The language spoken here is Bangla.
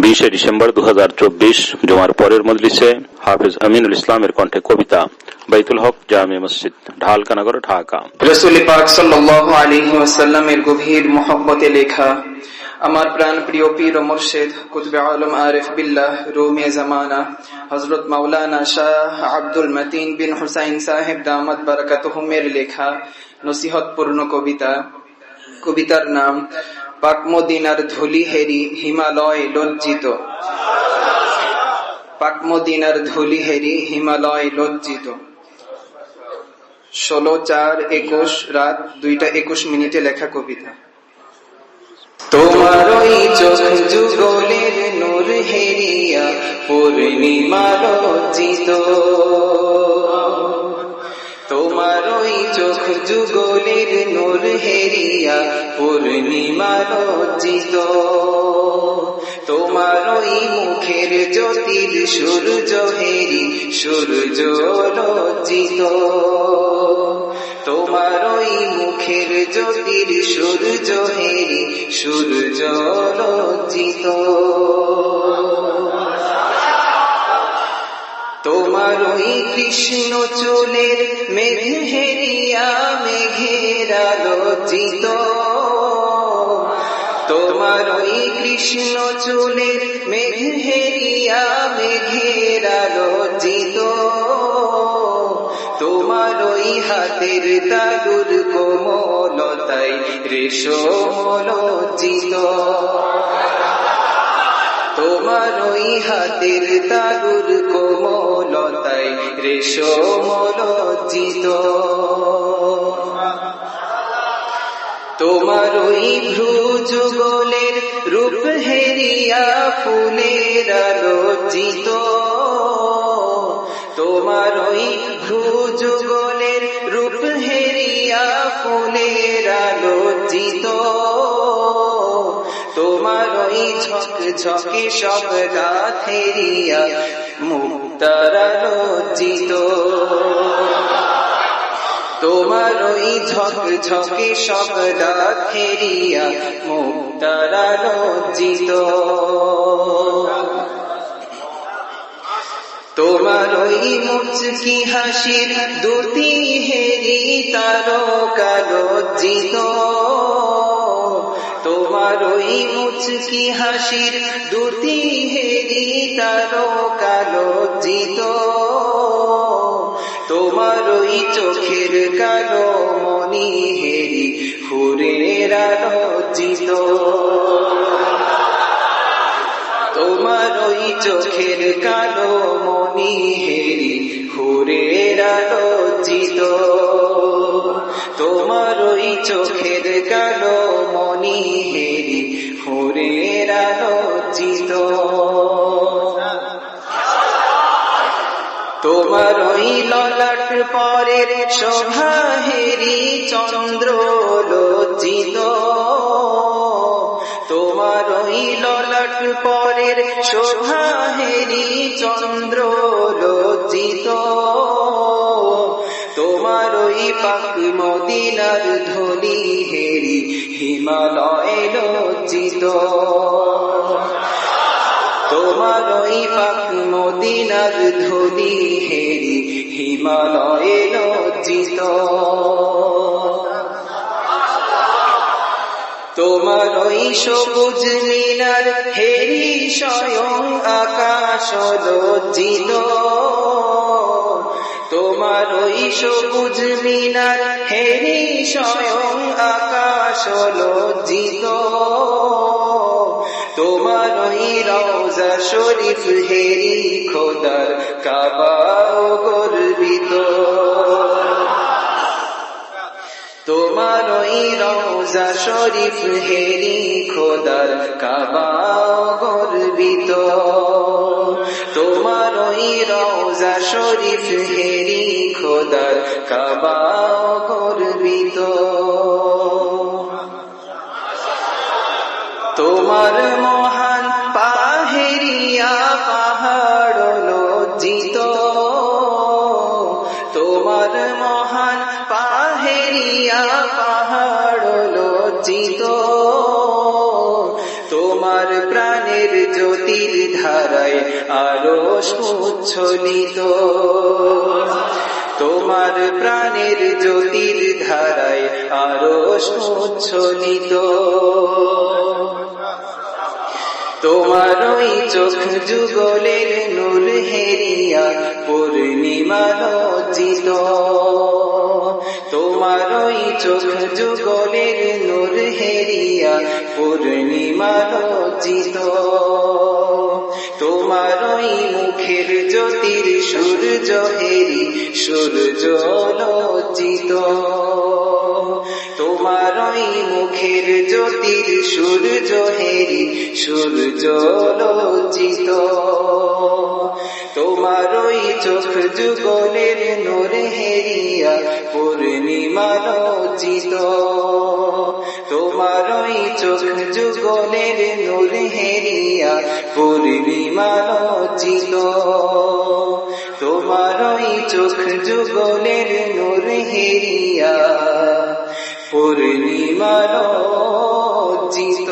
বিশে ডিসেম্বর দু জমার পরের মজলিসে হাফিজ আমিনুল ইসলামের কণ্ঠে কবিতা, বাইতুল হক জামে মসজিদ, ঢালকানগর, ঢাকা। রসুল পাক আলাইহি গভীর মহব্বতে লেখা, আমার প্রাণ প্রিয় পীর মুর্শিদ, কুতবে আলম আরিফ বিল্লাহ, রুমে জামানা, হযরত মাওলানা শাহ আব্দুল মতিন বিন হুসাইন সাহেব দামাত বারাকাতুহুমের লেখা, নসিহতপূর্ণ কবিতা। কবিতার নাম পাক মদিনার ধুলি হেরি হিমালয় লজ্জিত। পাক মদিনার ধুলি হেরি হিমালয় লজ্জিত। ষোলো চার একুশ রাত দুইটা একুশ মিনিটে লেখা কবিতা। তোমার ওই চোখ যুগলের নূর হেরিয়া পূর্ণিমা লজ্জিত। চোখ যুগলের নূর হেরিয়া, পূর্ণিমা লজ্জিত। তোমার ওই মুখের জ্যোতির সূর্য হেরি, সূর্য লজ্জিত। তোমার ওই মুখের জ্যোতির সূর্য হেরি, সূর্য লজ্জিত। ওই কৃষ্ণ চুলের মেঘ হেরিয়া মেঘেরা লজ্জিত তোমার ওই কৃষ্ণ চুলের মেঘ হেরিয়া মেঘেরা লজ্জিত তোমার ওই হাতের তালুর কোমলতাই রেশম লজ্জিত তোমার ওই হাতের তালুর কোমলতাই রেশম লজ্জিত তোমার ওই ভ্রু যুগলের রূপ হেরিয়া ফুলের লজ্জিত তোমার ওই ভ্রু যুগলের রূপ হেরিয়া ফুলের লজ্জিত তোমার ওই ঝক ঝকে সব হেরিয়া মুক্তারা তোমার ওই ঝক ঝকে সব রাত হেরিয়া মুক্তারা তোমার ওই মুচকি হাসির দুটি হেরি তারকা তোমার ওই মুচকি হাসির দুটি হেরি তারকা লজ্জিত তোমার ওই চোখের কালো মনি হেরি হুরেরা লজ্জিত তোমার ওই চোখের কালো মনি হেরি হুরেরা লজ্জিত তোমার ওই চোখের কালো মনি হেরি হুরেরা লজ্জিত তোমার ওই ললাট পরের শোভা হেরি চন্দ্র লজ্জিত তোমার ওই ললাট পরের শোভা হেরি চন্দ্র লজ্জিত পাক মদিনার ধলি হেরি, হিমালয় লজ্জিত। তোমার ওই পাক মদিনার ধলি হেরি, হিমালয়ে লজ্জিত। তোমার ওই সবুজ মিনার হেরি স্বয়ং আকাশ লজ্জিত। তোমার ওই সবুজ মিনার হেরি স্বয়ং আকাশ লজ্জিত। তোমার ওই রওজা শরীফ হেরি খোদার কাবা গর্বিত। তোমার ওই রওজা শরীফ হেরি খোদার কাবা গর্বিত। তোমার ওই রওজা শরীফ হেরি খোদার কাবা গর্বিত। তোমার মহান পাহেরিয়া পাহাড় লজ্জিত। তোমার মহান পাহেরিয়া পাহাড় লজ্জিত। তোমার জ্যোতি জ্যোতির ধারায় আরও উচ্ছলিত তোমার প্রাণের জ্যোতির ধারায় আরও উচ্ছলিত তোমার ওই চোখ যুগলের নূর হেরিয়া পূর্ণিমা লজ্জিত তোমার ওই চোখ যুগলের নূর হেরিয়া, পূর্ণিমা লজ্জিত তোমার ওই মুখের জ্যোতির সূর্য হেরি, সূর্য লজ্জিত তোমার ওই মুখের জ্যোতির সূর্য হেরি, সূর্য লজ্জিত তোমার ওই চোখ যুগলের নূর চোখ যুগলের নূর হেরিয়া পূর্ণিমা লজ্জিত তোমার ওই চোখ যুগলের নূর হেরিয়া পূর্ণিমা লজ্জিত